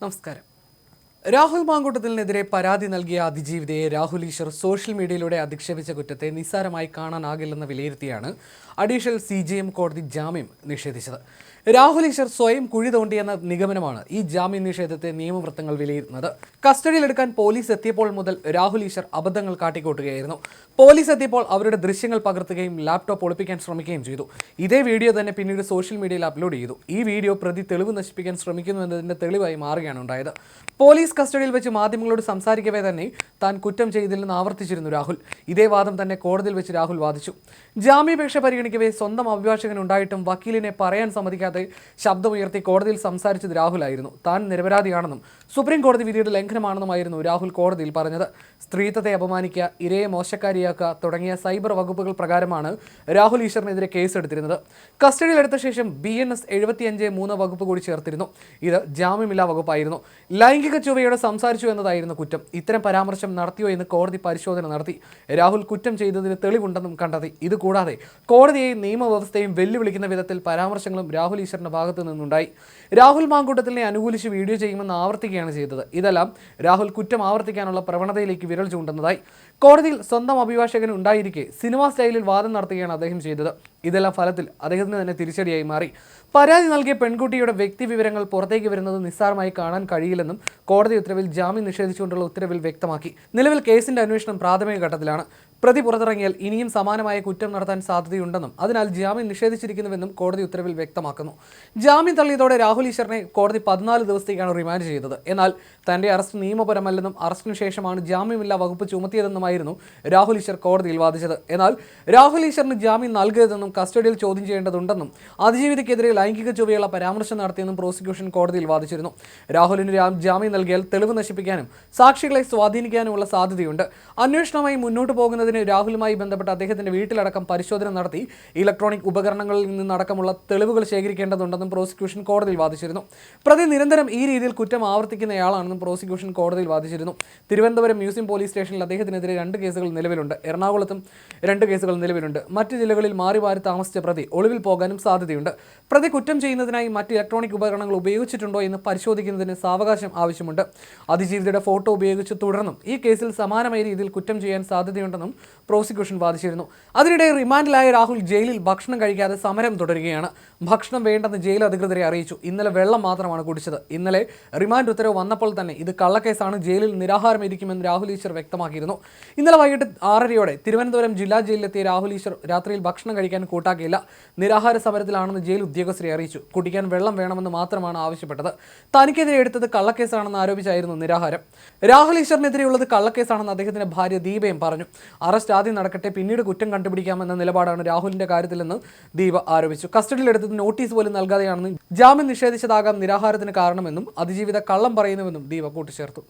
നമസ്കാരം. രാഹുൽ മാങ്കൂട്ടത്തിനെതിരെ പരാതി നൽകിയ അതിജീവിതയെ രാഹുൽ ഈശ്വർ സോഷ്യൽ മീഡിയയിലൂടെ അധിക്ഷേപിച്ച കുറ്റത്തെ നിസ്സാരമായി കാണാനാകില്ലെന്ന് വിലയിരുത്തിയാണ് അഡീഷണൽ സി കോടതി ജാമ്യം നിഷേധിച്ചത്. രാഹുൽ ഈശ്വർ സ്വയം കുഴി തോണ്ടിയെന്ന നിഗമനമാണ് ഈ ജാമ്യ നിഷേധത്തെ നിയമവൃത്തങ്ങൾ വിലയിരുത്തുന്നത്. കസ്റ്റഡിയിലെടുക്കാൻ പോലീസ് എത്തിയപ്പോൾ മുതൽ രാഹുൽ ഈശ്വർ അബദ്ധങ്ങൾ കാട്ടിക്കൂട്ടുകയായിരുന്നു. പോലീസ് എത്തിയപ്പോൾ അവരുടെ ദൃശ്യങ്ങൾ പകർത്തുകയും ലാപ്ടോപ്പ് ഒളിപ്പിക്കാൻ ശ്രമിക്കുകയും ചെയ്തു. ഇതേ വീഡിയോ തന്നെ പിന്നീട് സോഷ്യൽ മീഡിയയിൽ അപ്ലോഡ് ചെയ്തു. ഈ വീഡിയോ പ്രതി തെളിവ് നശിപ്പിക്കാൻ ശ്രമിക്കുന്നു എന്നതിന്റെ തെളിവായി മാറുകയാണ് ഉണ്ടായത്. പോലീസ് കസ്റ്റഡിയിൽ വെച്ച് മാധ്യമങ്ങളോട് സംസാരിക്കവേ തന്നെ താൻ കുറ്റം ചെയ്തില്ലെന്ന് ആവർത്തിച്ചിരുന്നു രാഹുൽ. ഇതേ വാദം തന്നെ കോടതിയിൽ വെച്ച് രാഹുൽ വാദിച്ചു. ജാമ്യപേക്ഷ പരിഗണിക്കവേ സ്വന്തം അഭിഭാഷകൻ ഉണ്ടായിട്ടും വക്കീലിനെ പറയാൻ സമ്മതിക്കാതെ ശബ്ദമുയർത്തി കോടതിയിൽ സംസാരിച്ചത് രാഹുലായിരുന്നു. താൻ നിരപരാധിയാണെന്നും സുപ്രീം കോടതി വിധിയുടെ ലംഘനമാണെന്നുമായിരുന്നു രാഹുൽ കോടതിയിൽ പറഞ്ഞത്. സ്ത്രീത്വത്തെ അപമാനിക്കുക ഇരയെ മോശക്കാരിയാക്കുക തുടങ്ങിയ സൈബർ വകുപ്പുകൾ പ്രകാരമാണ് രാഹുൽ ഈശ്വറിനെതിരെ കേസെടുത്തിരുന്നത്. കസ്റ്റഡിയിലെടുത്ത ശേഷം ബി എൻ എസ് എഴുപത്തിയഞ്ച് മൂന്ന് വകുപ്പ് കൂടി ചേർത്തിരുന്നു. ഇത് ജാമ്യമില്ലാ വകുപ്പായിരുന്നു. ലൈംഗിക ചുവയോടെ സംസാരിച്ചു എന്നതായിരുന്നു കുറ്റം. ഇത്തരം പരാമർശം നടത്തിയോ എന്ന് കോടതി പരിശോധന നടത്തി. രാഹുൽ കുറ്റം ചെയ്തതിന് തെളിവുണ്ടെന്നും കണ്ടെത്തി. ഇതുകൂടാതെ കോടതിയെയും നിയമവ്യവസ്ഥയും വെല്ലുവിളിക്കുന്ന വിധത്തിൽ പരാമർശങ്ങളും രാഹുൽ ഈശ്വറിന്റെ ഭാഗത്തു നിന്നുണ്ടായി. രാഹുൽ മാങ്കൂട്ടത്തിനെ അനുകൂലിച്ച് വീഡിയോ ചെയ്യുമെന്ന് ആവർത്തിക്കുകയാണ് ചെയ്തത്. ഇതെല്ലാം രാഹുൽ കുറ്റം ആവർത്തിക്കാനുള്ള പ്രവണതയിലേക്ക് വിരൽ ചൂണ്ടുന്നതായി. കോടതിയിൽ സ്വന്തം അഭിഭാഷകൻ ഉണ്ടായിരിക്കെ സിനിമാ സ്റ്റൈലിൽ വാദം നടത്തുകയാണ് അദ്ദേഹം ചെയ്തത്. ഇതെല്ലാം ഫലത്തിൽ അദ്ദേഹത്തിന് തന്നെ തിരിച്ചടിയായി മാറി. പരാതി നൽകിയ പെൺകുട്ടിയുടെ വ്യക്തി വിവരങ്ങൾ പുറത്തേക്ക് വരുന്നത് നിസ്സാരമായി കാണാൻ കഴിയില്ലെന്നും കോടതി ഉത്തരവിൽ ജാമ്യം നിഷേധിച്ചുകൊണ്ടുള്ള ഉത്തരവിൽ വ്യക്തമാക്കി. നിലവിൽ കേസിന്റെ അന്വേഷണം പ്രാഥമിക ഘട്ടത്തിലാണ്. പ്രതി പുറത്തിറങ്ങിയാൽ ഇനിയും സമാനമായ കുറ്റം നടത്താൻ സാധ്യതയുണ്ടെന്നും അതിനാൽ ജാമ്യം നിഷേധിച്ചിരിക്കുന്നുവെന്നും കോടതി ഉത്തരവിൽ വ്യക്തമാക്കുന്നു. ജാമ്യം തള്ളിയതോടെ രാഹുൽ ഈശ്വറിനെ കോടതി പതിനാല് ദിവസത്തേക്കാണ് റിമാൻഡ് ചെയ്തത്. എന്നാൽ തന്റെ അറസ്റ്റ് നിയമപരമല്ലെന്നും അറസ്റ്റിനു ശേഷമാണ് ജാമ്യമില്ലാ വകുപ്പ് ചുമത്തിയതെന്നുമായിരുന്നു രാഹുൽ ഈശ്വർ കോടതിയിൽ വാദിച്ചത്. എന്നാൽ രാഹുൽ ഈശ്വറിന് ജാമ്യം നൽകരുതെന്നും കസ്റ്റഡിയിൽ ചോദ്യം ചെയ്യേണ്ടതുണ്ടെന്നും അതിജീവിതയ്ക്കെതിരെ ലൈംഗിക ചൊവ്വയുള്ള പരാമർശം നടത്തിയെന്നും പ്രോസിക്യൂഷൻ കോടതിയിൽ വാദിച്ചിരുന്നു. രാഹുലിന് ജാമ്യം നൽകിയാൽ തെളിവ് നശിപ്പിക്കാനും സാക്ഷികളെ സ്വാധീനിക്കാനുമുള്ള സാധ്യതയുണ്ട്. അന്വേഷണമായി മുന്നോട്ട് പോകുന്നതിന് രാഹുലുമായി ബന്ധപ്പെട്ട് അദ്ദേഹത്തിന്റെ വീട്ടിലടക്കം പരിശോധന നടത്തി ഇലക്ട്രോണിക് ഉപകരണങ്ങളിൽ നിന്നടക്കമുള്ള തെളിവുകൾ ശേഖരിക്കേണ്ടതുണ്ടെന്നും പ്രോസിക്യൂഷൻ കോടതിയിൽ വാദിച്ചിരുന്നു. പ്രതി നിരന്തരം ഈ രീതിയിൽ കുറ്റം ആവർത്തിക്കുന്നയാളാണെന്നും പ്രോസിക്യൂഷൻ കോടതിയിൽ വാദിച്ചിരുന്നു. തിരുവനന്തപുരം മ്യൂസിയം പോലീസ് സ്റ്റേഷനിൽ അദ്ദേഹത്തിനെതിരെ രണ്ട് കേസുകൾ നിലവിലുണ്ട്. എറണാകുളത്തും രണ്ട് കേസുകൾ നിലവിലുണ്ട്. മറ്റ് ജില്ലകളിൽ മാറി മാറി താമസിച്ച പ്രതി ഒളിവിൽ പോകാനും സാധ്യതയുണ്ട്. പ്രതി കുറ്റം ചെയ്യുന്നതിനായി മറ്റ് ഇലക്ട്രോണിക് ഉപകരണങ്ങൾ ഉപയോഗിച്ചിട്ടുണ്ടോ എന്ന് പരിശോധിക്കുന്നതിന് സാവകാശം ആവശ്യമുണ്ട്. അതിജീവിതയുടെ ഫോട്ടോ ഉപയോഗിച്ച് തുടർന്നും ഈ കേസിൽ സമാനമായ രീതിയിൽ കുറ്റം ചെയ്യാൻ സാധ്യതയുണ്ടെന്നും പ്രോസിക്യൂഷൻ വാദിച്ചിരുന്നു. അതിനിടെ റിമാൻഡിലായ രാഹുൽ ജയിലിൽ ഭക്ഷണം കഴിക്കാതെ സമരം തുടരുകയാണ്. ഭക്ഷണം വേണ്ടെന്ന് ജയിൽ അധികൃതരെ അറിയിച്ചു. ഇന്നലെ വെള്ളം മാത്രമാണ് കുടിച്ചത്. ഇന്നലെ റിമാൻഡ് ഉത്തരവ് വന്നപ്പോൾ തന്നെ ഇത് കള്ളക്കേസാണ് ജയിലിൽ നിരാഹാരം ഇരിക്കുമെന്ന് രാഹുൽ ഈശ്വർ വ്യക്തമാക്കിയിരുന്നു. ഇന്നലെ വൈകിട്ട് ആറരയോടെ തിരുവനന്തപുരം ജില്ലാ ജയിലിലെത്തിയ രാഹുൽ ഈശ്വർ രാത്രിയിൽ ഭക്ഷണം കഴിക്കാൻ കൂട്ടാക്കിയില്ല. നിരാഹാര സമരത്തിലാണെന്ന് ജയിൽ ഉദ്യോഗസ്ഥരെ അറിയിച്ചു. കുടിക്കാൻ വെള്ളം വേണമെന്ന് മാത്രമാണ് ആവശ്യപ്പെട്ടത്. തനിക്കെതിരെ എടുത്തത് കള്ളക്കേസാണെന്ന് ആരോപിച്ചായിരുന്നു നിരാഹാരം. രാഹുൽ ഈശ്വറിനെതിരെയുള്ളത് കള്ളക്കേസാണെന്ന് അദ്ദേഹത്തിന്റെ ഭാര്യ ദീപയും പറഞ്ഞു. അറസ്റ്റ് ആദ്യം നടക്കട്ടെ പിന്നീട് കുറ്റം കണ്ടുപിടിക്കാമെന്ന നിലപാടാണ് രാഹുലിന്റെ കാര്യത്തിലെന്ന് ദീപ ആരോപിച്ചു. കസ്റ്റഡിയിലെടുത്തത് നോട്ടീസ് പോലും നൽകാതെയാണെന്നും ജാമ്യം നിഷേധിച്ചതാകാം നിരാഹാരത്തിന് കാരണമെന്നും അതിജീവിത കള്ളം പറയുന്നുവെന്നും ദീപ കൂട്ടിച്ചേർത്തു.